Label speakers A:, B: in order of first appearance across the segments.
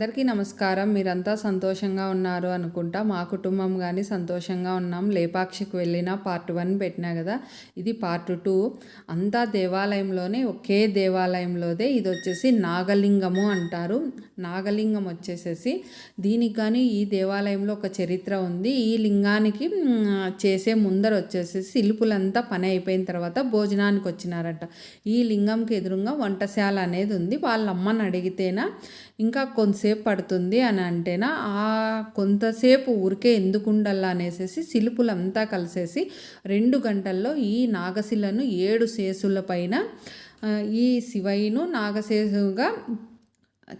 A: అందరికీ నమస్కారం. మీరంతా సంతోషంగా ఉన్నారు అనుకుంటా. మా కుటుంబం కానీ సంతోషంగా ఉన్నాం. లేపాక్షికి వెళ్ళిన పార్ట్ వన్ పెట్టినా కదా ఇది పార్ట్ టూ. అంతా దేవాలయంలోనే ఒకే దేవాలయంలోదే ఇది వచ్చేసి నాగలింగము అంటారు. నాగలింగం వచ్చేసేసి దీనికి కానీ ఈ దేవాలయంలో ఒక చరిత్ర ఉంది. ఈ లింగానికి చేసే ముందర వచ్చేసి శిల్పులంతా పని అయిపోయిన తర్వాత భోజనానికి వచ్చినారంట. ఈ లింగంకి ఎదురుగా వంటశాల అనేది ఉంది. వాళ్ళ అమ్మని అడిగితేనా ఇంకా కొంతసేపు పడుతుంది అని అంటేనా ఆ కొంతసేపు ఊరికే ఎందుకు ఉండాలా అనేసి శిల్పులంతా కలిసేసి రెండు గంటల్లో ఈ నాగశిలను ఏడు శేషుల పైన ఈ శివయ్యను నాగశేషుగా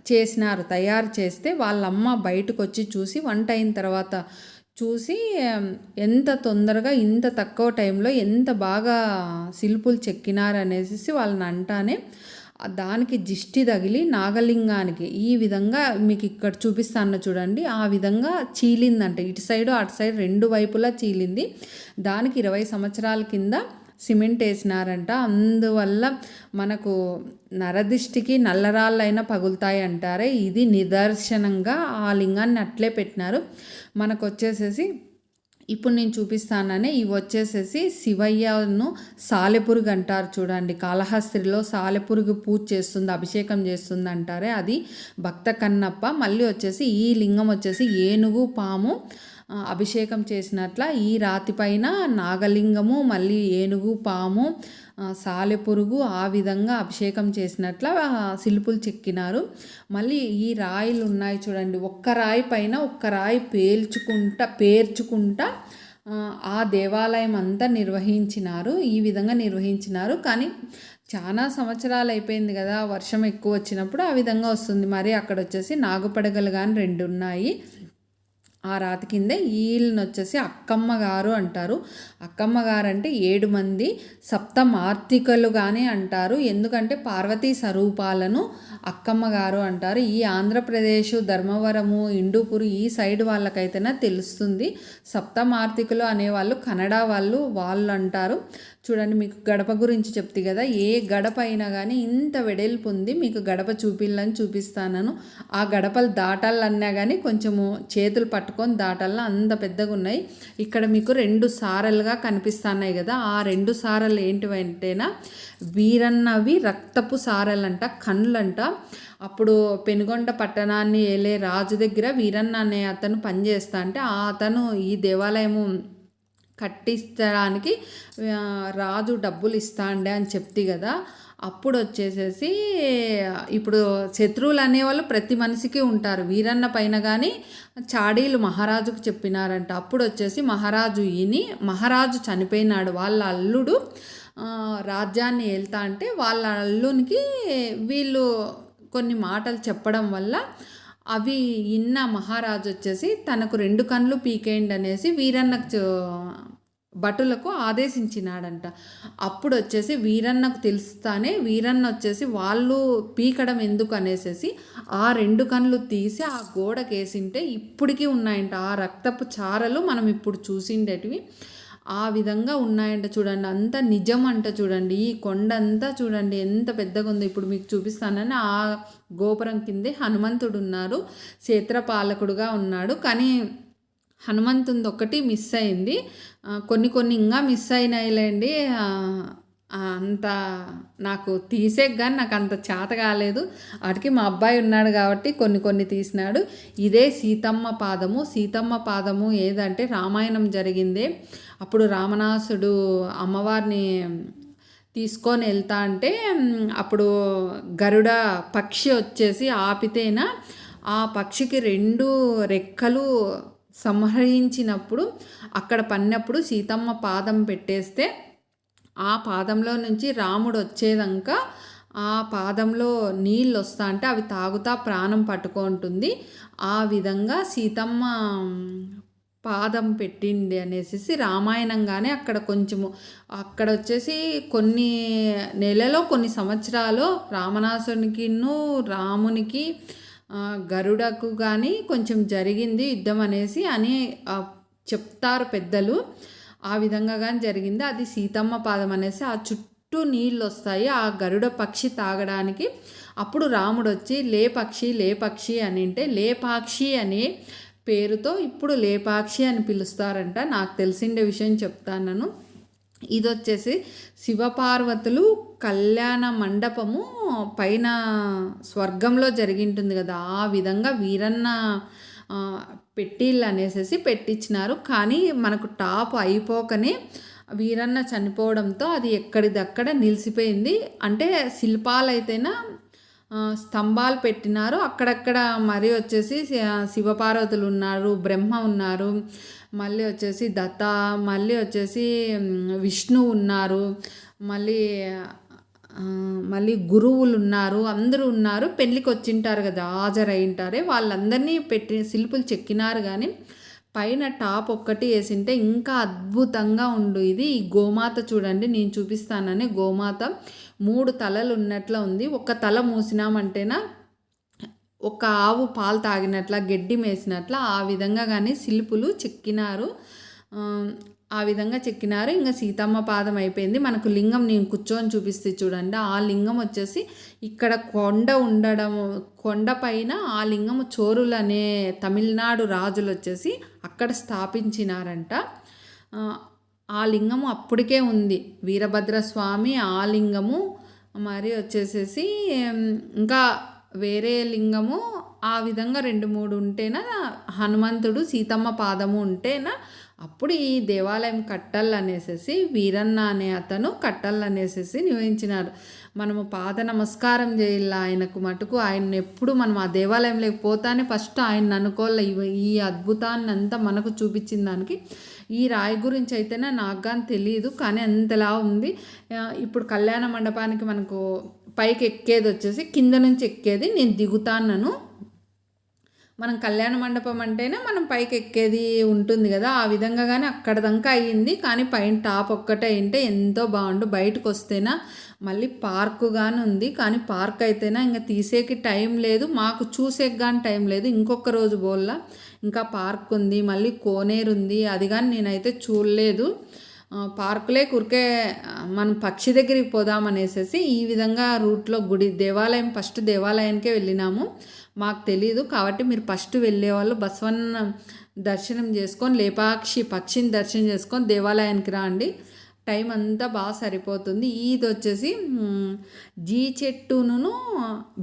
A: చేసినారు తయారు చేస్తే వాళ్ళమ్మ బయటకు వచ్చి చూసి వంట అయిన తర్వాత చూసి ఎంత తొందరగా ఇంత తక్కువ టైంలో ఎంత బాగా శిల్పులు చెక్కినారు అనేసి వాళ్ళని అంటానే దానికి దిష్టి తగిలి నాగలింగానికి ఈ విధంగా మీకు ఇక్కడ చూపిస్తాను చూడండి. ఆ విధంగా చీలిందంటే. ఇటు సైడు అటు సైడ్ రెండు వైపులా చీలింది. దానికి ఇరవై సంవత్సరాల కింద సిమెంట్ వేసినారంట. అందువల్ల మనకు నరదిష్టికి నల్లరాళ్ళైనా పగులుతాయి అంటారే ఇది నిదర్శనంగా ఆ లింగాన్ని అట్లే పెట్టినారు. మనకు వచ్చేసేసి ఇప్పుడు నేను చూపిస్తాననే ఇవి వచ్చేసేసి శివయ్యను సాలెపురుగు అంటారు చూడండి. కాళహస్త్రిలో సాలెపురుగు పూజ చేస్తుంది అభిషేకం చేస్తుంది అంటారే. అది భక్త కన్నప్ప. మళ్ళీ వచ్చేసి ఈ లింగం వచ్చేసి ఏనుగు పాము అభిషేకం చేసినట్ల ఈ రాతి పైన నాగలింగము మళ్ళీ ఏనుగు పాము సాలెపురుగు ఆ విధంగా అభిషేకం చేసినట్ల శిల్పులు చెక్కినారు. మళ్ళీ ఈ రాయిలు ఉన్నాయి చూడండి. ఒక్క రాయి పైన ఒక్క రాయి పేల్చుకుంటా పేర్చుకుంటా ఆ, ఆ దేవాలయం అంతా నిర్వహించినారు. ఈ విధంగా నిర్వహించినారు. కానీ చాలా సంవత్సరాలు అయిపోయింది కదా వర్షం ఎక్కువ వచ్చినప్పుడు ఆ విధంగా వస్తుంది. మరి అక్కడ వచ్చేసి నాగుపడగలు కానీ రెండు ఉన్నాయి. ఆ రాతి కిందే వీళ్ళని వచ్చేసి అక్కమ్మ గారు అంటారు. అక్కమ్మ గారు అంటే ఏడు మంది సప్తమార్తికలుగానే అంటారు. ఎందుకంటే పార్వతీ స్వరూపాలను అక్కమ్మ గారు అంటారు. ఈ ఆంధ్రప్రదేశ్ ధర్మవరము ఇండుపూరు ఈ సైడ్ వాళ్ళకైతేనే తెలుస్తుంది. సప్తమార్తికులు అనేవాళ్ళు కన్నడ వాళ్ళు వాళ్ళు అంటారు చూడండి మీకు గడప గురించి చెప్తే కదా. ఏ గడప అయినా కానీ ఇంత వెడల్పు ఉంది మీకు గడప చూపిల్లని చూపిస్తాను ఆ గడపలు దాటాలన్నా కానీ కొంచెము చేతులు పట్టుకొని దాటాలన్నా అంత పెద్దగా ఉన్నాయి ఇక్కడ మీకు రెండు సారలుగా కనిపిస్తున్నాయి కదా. ఆ రెండు సారలు ఏంటివంటేనా వీరన్నవి రక్తపు సారలంట కండ్లంట అప్పుడు పెనుగొండ పట్టణాన్ని ఏలే రాజు దగ్గర వీరన్న అనే అతను పనిచేస్తా అంటే ఆ అతను ఈ దేవాలయము కట్టించడానికి రాజు డబ్బులు ఇస్తాండే అని చెప్తి కదా అప్పుడు వచ్చేసేసి ఇప్పుడు శత్రువులు అనేవాళ్ళు ప్రతి మనిషికి ఉంటారు. వీరన్న పైన కానీ చాడీలు మహారాజుకు చెప్పినారంట. అప్పుడు వచ్చేసి మహారాజు ఈని మహారాజు చనిపోయినాడు. వాళ్ళ అల్లుడు రాజ్యాన్ని వెళ్తా అంటే వాళ్ళ అల్లునికి వీళ్ళు కొన్ని మాటలు చెప్పడం వల్ల అవి ఇన్న మహారాజు వచ్చేసి తనకు రెండు కళ్ళు పీకేయండి అనేసి వీరన్నకు భటులకు ఆదేశించినాడంట. అప్పుడు వచ్చేసి వీరన్నకు తెలుస్తానే వీరన్న వచ్చేసి వాళ్ళు పీకడం ఎందుకు అనేసి ఆ రెండు కళ్ళు తీసి ఆ గోడకేసింటే ఇప్పటికీ ఉన్నాయంట. ఆ రక్తపు చారలు మనం ఇప్పుడు చూసిండేటివి. ఆ విధంగా ఉన్నాయంట చూడండి. అంత నిజం అంట చూడండి. ఈ కొండ అంతా చూడండి ఎంత పెద్దగా ఉందో ఇప్పుడు మీకు చూపిస్తానని ఆ గోపురం కిందే హనుమంతుడు ఉన్నారు క్షేత్రపాలకుడుగా ఉన్నాడు. కానీ హనుమంతుంది ఒకటి మిస్ అయింది. కొన్ని కొన్ని ఇంకా మిస్ అయినాయిలేండి. అంత నాకు తీసే కానీ నాకు అంత చేత కాలేదు. వాటికి మా అబ్బాయి ఉన్నాడు కాబట్టి కొన్ని కొన్ని తీసినాడు. ఇదే సీతమ్మ పాదము. సీతమ్మ పాదము ఏదంటే రామాయణం జరిగిందే. అప్పుడు రామనాసుడు అమ్మవారిని తీసుకొని వెళ్తా అంటే అప్పుడు గరుడ పక్షి వచ్చేసి ఆపితేనా ఆ పక్షికి రెండు రెక్కలు సంహరించినప్పుడు అక్కడ పన్నప్పుడు సీతమ్మ పాదం పెట్టేస్తే ఆ పాదంలో నుంచి రాముడు వచ్చేదాకా ఆ పాదంలో నీళ్ళు వస్తా అంటే అవి తాగుతా ప్రాణం పట్టుకుంటుంది ఆ విధంగా సీతమ్మ పాదం పెట్టింది అనేసి రామాయణంగానే అక్కడ కొంచెము అక్కడ వచ్చేసి కొన్ని నెలలో కొన్ని సంవత్సరాలు రామనాసునికిను రామునికి గరుడకు కానీ కొంచెం జరిగింది యుద్ధం అనేసి అని చెప్తారు పెద్దలు. ఆ విధంగా కానీ జరిగింది. అది సీతమ్మ పాదం అనేసి ఆ చుట్టూ నీళ్ళు వస్తాయి ఆ గరుడ పక్షి తాగడానికి అప్పుడు రాముడు వచ్చి లేపక్షి లేపక్షి అని అంటే లేపాక్షి అనే పేరుతో ఇప్పుడు లేపాక్షి అని పిలుస్తారంట. నాకు తెలిసిండే విషయం చెప్తాను ఇది వచ్చేసి శివపార్వతులు కళ్యాణ మండపము పైన స్వర్గంలో జరిగింటుంది కదా. ఆ విధంగా వీరన్న పెట్టిళ్ళు అనేసి పెట్టించినారు కానీ మనకు టాప్ అయిపోకనే వీరన్న చనిపోవడంతో అది ఎక్కడిదక్కడ నిలిచిపోయింది అంటే శిల్పాలు అయితేనా స్తంభాలు పెట్టినారు. అక్కడక్కడ మరి వచ్చేసి శివపార్వతులు ఉన్నారు బ్రహ్మ ఉన్నారు మళ్ళీ వచ్చేసి దత్త మళ్ళీ వచ్చేసి విష్ణు ఉన్నారు మళ్ళీ మళ్ళీ గురువులు ఉన్నారు అందరూ ఉన్నారు పెళ్ళికి వచ్చింటారు కదా హాజరైంటారే వాళ్ళందరినీ పెట్టి శిల్పులు చెక్కినారు కానీ పైన టాప్ ఒక్కటి వేసింటే ఇంకా అద్భుతంగా ఉండు. ఇది ఈ గోమాత చూడండి నేను చూపిస్తానని గోమాత. మూడు తలలు ఉన్నట్ల ఉంది. ఒక తల మూసినామంటేనా ఒక ఆవు పాలు తాగినట్ల గడ్డి మేసినట్ల ఆ విధంగా కానీ శిల్పులు చెక్కినారు. ఆ విధంగా చెక్కినారు. ఇంకా సీతమ్మ పాదం అయిపోయింది. మనకు లింగం నేను కూర్చొని చూపిస్తే చూడండి. ఆ లింగం వచ్చేసి ఇక్కడ కొండ ఉండడం కొండ పైన ఆ లింగం చోరులు అనే తమిళనాడు రాజులు వచ్చేసి అక్కడ స్థాపించినారంట. ఆ లింగము అప్పటికే ఉంది. వీరభద్ర స్వామి ఆ లింగము మరి వచ్చేసేసి ఇంకా వేరే లింగము ఆ విధంగా రెండు మూడు ఉంటేనా హనుమంతుడు సీతమ్మ పాదము ఉంటేనా అప్పుడు ఈ దేవాలయం కట్టలు అనేసి వీరన్న అనే అతను కట్టలు అనేసి నివహించినారు మనము పాద నమస్కారం చేయాల ఆయనకు మటుకు? ఆయన ఎప్పుడు మనం ఆ దేవాలయంలోకి పోతానే ఫస్ట్ ఆయన అనుకోలే ఈ అద్భుతాన్ని అంతా మనకు చూపించిన దానికి. ఈ రాయి గురించి అయితేనే నాకు కానీ తెలియదు కానీ అంతలా ఉంది. ఇప్పుడు కళ్యాణ మండపానికి మనకు పైకి ఎక్కేది వచ్చేసి కింద నుంచి ఎక్కేది నేను దిగుతాను మనం కళ్యాణ మండపం అంటేనే మనం పైకి ఎక్కేది ఉంటుంది కదా ఆ విధంగా కానీ అక్కడ దాకా అయ్యింది. కానీ పైన టాప్ ఒక్కటే అయింటే ఎంతో బాగుండు. బయటకు వస్తేనా మళ్ళీ పార్కు కానీ ఉంది. కానీ పార్క్ అయితేనా ఇంకా తీసేకి టైం లేదు. మాకు చూసేకి కానీ టైం లేదు. ఇంకొక రోజు బోల్లా. ఇంకా పార్క్ ఉంది. మళ్ళీ కోనేరు ఉంది. అది కానీ నేనైతే చూడలేదు. పార్కులే కురికే మనం పక్షి దగ్గరికి పోదామనేసి ఈ విధంగా రూట్లో గుడి దేవాలయం ఫస్ట్ దేవాలయానికే వెళ్ళినాము. మాకు తెలియదు కాబట్టి మీరు ఫస్ట్ వెళ్ళే వాళ్ళు బసవన్న దర్శనం చేసుకొని లేపాక్షి పక్షిని దర్శనం చేసుకొని దేవాలయానికి రండి. టైం అంతా బాగా సరిపోతుంది. ఇది వచ్చేసి జీ చెట్టును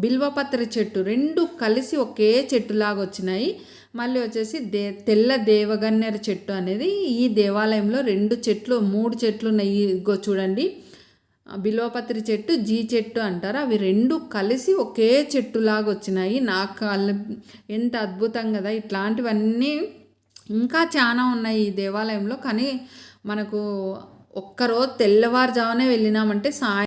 A: బిల్వపత్ర చెట్టు రెండు కలిసి ఒకే చెట్టులాగా వచ్చినాయి. మళ్ళీ వచ్చేసి దే తెల్ల దేవగన్నేరు చెట్టు అనేది ఈ దేవాలయంలో రెండు చెట్లు మూడు చెట్లు ఉన్నాయి. ఇగో చూడండి. బిలోపత్రి చెట్టు జీ చెట్టు అంటారు. అవి రెండు కలిసి ఒకే చెట్టులాగా వచ్చినాయి. నాకు ఎంత అద్భుతం కదా. ఇట్లాంటివన్నీ ఇంకా చాలా ఉన్నాయి ఈ దేవాలయంలో. కానీ మనకు ఒక్కరోజు తెల్లవారుజామునే వెళ్ళినామంటే సాయం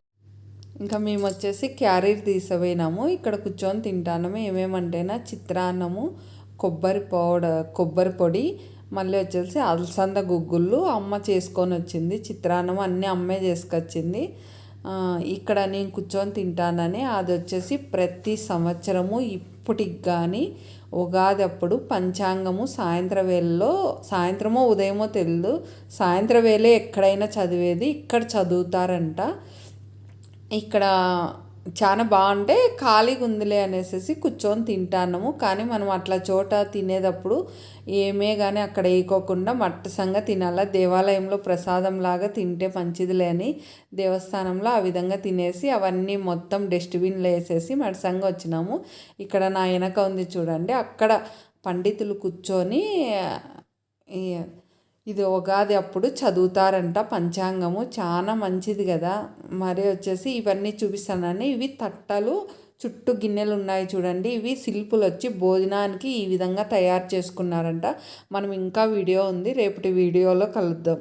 A: ఇంకా మేము వచ్చేసి క్యారీర్ తీసిపోయినాము ఇక్కడ కూర్చొని తింటాము ఏమేమంటేనా చిత్రాన్నము కొబ్బరి పౌడర్ కొబ్బరి పొడి మళ్ళీ వచ్చేసి అలసంద గుగ్గుళ్ళు అమ్మ చేసుకొని వచ్చింది. చిత్రాన్నం అన్నీ అమ్మే చేసుకొచ్చింది. ఇక్కడ నేను కూర్చొని తింటానని అది వచ్చేసి ప్రతి సంవత్సరము ఇప్పటికి కానీ ఉగాది అప్పుడు పంచాంగము సాయంత్రం వేళలో సాయంత్రమో ఉదయమో తెలియదు సాయంత్రం వేళే ఎక్కడైనా చదివేది ఇక్కడ చదువుతారంట. ఇక్కడ చాలా బాగుంటే ఖాళీగా ఉందిలే అనేసి కూర్చొని తింటాము కానీ మనం అట్లా చోట తినేటప్పుడు ఏమే కానీ అక్కడ వేయకోకుండా మట్టసంగా తినాలా దేవాలయంలో ప్రసాదం లాగా తింటే మంచిదిలే అని దేవస్థానంలో ఆ విధంగా తినేసి అవన్నీ మొత్తం డస్ట్బిన్లో వేసేసి మట్టసంగా వచ్చినాము. ఇక్కడ నా వెనక ఉంది చూడండి అక్కడ పండితులు కూర్చొని ఇది ఉగాది అప్పుడు చదువుతారంట పంచాంగము. చాలా మంచిది కదా. మరి వచ్చేసి ఇవన్నీ చూపిస్తానని ఇవి తట్టలు చుట్టూ గిన్నెలు ఉన్నాయి చూడండి. ఇవి శిల్పులు వచ్చి భోజనానికి ఈ విధంగా తయారు చేసుకున్నారంట. మనం ఇంకా వీడియో ఉంది. రేపటి వీడియోలో కలుద్దాం.